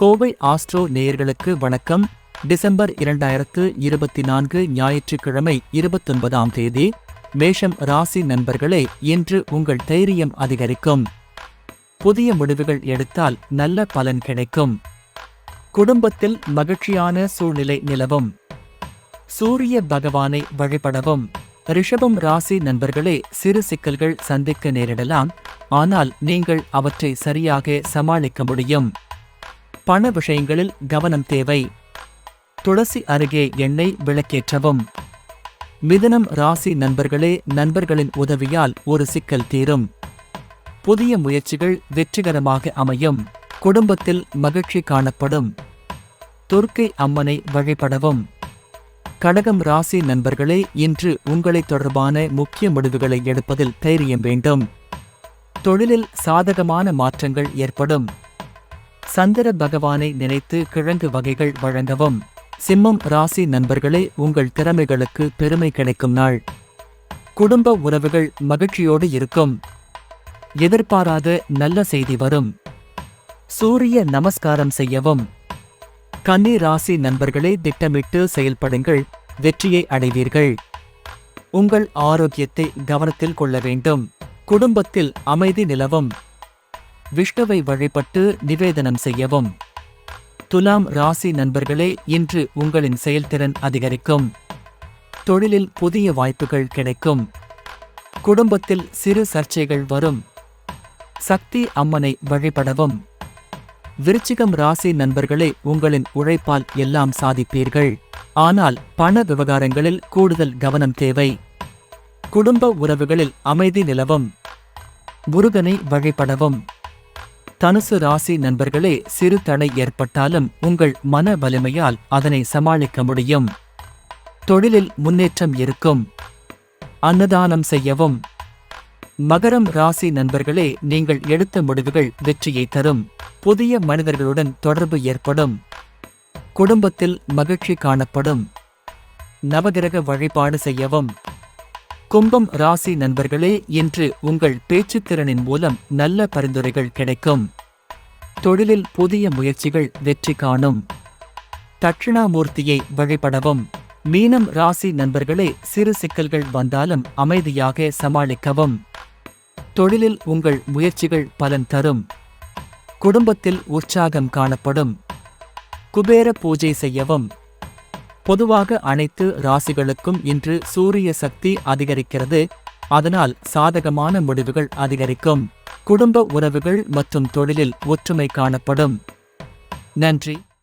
Kovai astro நேயர்களுக்கு வணக்கம். December இரண்டாயிரத்து இருபத்தி நான்கு ஞாயிற்றுக்கிழமை இருபத்தொன்பதாம் தேதி மேஷம் ராசி நண்பர்களே இன்று உங்கள் தைரியம் அதிகரிக்கும். புதிய முடிவுகள் எடுத்தால் நல்ல பலன் கிடைக்கும். குடும்பத்தில் மகிழ்ச்சியான சூழ்நிலை நிலவும். சூரிய பகவானை வழிபடவும். ரிஷபம் ராசி நண்பர்களே சிறு சிக்கல்கள் சந்திக்க நேரிடலாம். ஆனால் நீங்கள் அவற்றை சரியாக சமாளிக்க முடியும். பண விஷயங்களில் கவனம் தேவை. துளசி அருகே எண்ணெய் விளக்கேற்றவும். மிதனம் ராசி நண்பர்களே நண்பர்களின் உதவியால் ஒரு சிக்கல் தீரும். புதிய முயற்சிகள் வெற்றிகரமாக அமையும். குடும்பத்தில் மகிழ்ச்சி காணப்படும். துர்க்கை அம்மனை வழிபடவும். கடகம் ராசி நண்பர்களே இன்று உங்களை தொடர்பான முக்கிய முடிவுகளை எடுப்பதில் தைரியம் வேண்டும். தொழிலில் சாதகமான மாற்றங்கள் ஏற்படும். சந்திர பகவானை நினைத்து கிழங்கு வகைகள் வழங்கவும். சிம்மம் ராசி நண்பர்களே உங்கள் திறமைகளுக்கு பெருமை கிடைக்கும் நாள். குடும்ப உறவுகள் மகிழ்ச்சியோடு இருக்கும். எதிர்பாராத நல்ல செய்தி வரும். சூரிய நமஸ்காரம் செய்யவும். கன்னி ராசி நண்பர்களே திட்டமிட்டு செயல்படுங்கள். வெற்றியை அடைவீர்கள். உங்கள் ஆரோக்கியத்தை கவனத்தில் கொள்ள வேண்டும். குடும்பத்தில் அமைதி நிலவும். விஷ்ணுவை வழிபட்டு நிவேதனம் செய்யவும். துலாம் ராசி நண்பர்களே இன்று உங்களின் செயல்திறன் அதிகரிக்கும். தொழிலில் புதிய வாய்ப்புகள் கிடைக்கும். குடும்பத்தில் சிறு சர்ச்சைகள் வரும். சக்தி அம்மனை வழிபடவும். விருச்சிகம் ராசி நண்பர்களே உங்களின் உழைப்பால் எல்லாம் சாதிப்பீர்கள். ஆனால் பண விவகாரங்களில் கூடுதல் கவனம் தேவை. குடும்ப உறவுகளில் அமைதி நிலவும். முருகனை வழிபடவும். தனுசு ராசி நண்பர்களே சிறு தடை ஏற்பட்டாலும் உங்கள் மன வலிமையால் அதனை சமாளிக்க முடியும். தொழிலில் முன்னேற்றம் இருக்கும். அன்னதானம் செய்யவும். மகரம் ராசி நண்பர்களே நீங்கள் எடுத்த முடிவுகள் வெற்றியை தரும். புதிய மனிதர்களுடன் தொடர்பு ஏற்படும். குடும்பத்தில் மகிழ்ச்சி காணப்படும். நவகிரக வழிபாடு செய்யவும். கும்பம் ராசி நண்பர்களே இன்று உங்கள் பேச்சுத்திறனின் மூலம் நல்ல பரிந்துரைகள் கிடைக்கும். தொழிலில் புதிய முயற்சிகள் வெற்றி காணும். தட்சிணாமூர்த்தியை வழிபடவும். மீனம் ராசி நண்பர்களே சிறு சிக்கல்கள் வந்தாலும் அமைதியாக சமாளிக்கவும். தொழிலில் உங்கள் முயற்சிகள் பலன் தரும். குடும்பத்தில் உற்சாகம் காணப்படும். குபேர பூஜை செய்யவும். பொதுவாக அனைத்து ராசிகளுக்கும் இன்று சூரிய சக்தி அதிகரிக்கிறது. அதனால் சாதகமான முடிவுகள் அதிகரிக்கும். குடும்ப உறவுகள் மற்றும் தொழிலில் ஒற்றுமை காணப்படும். நன்றி.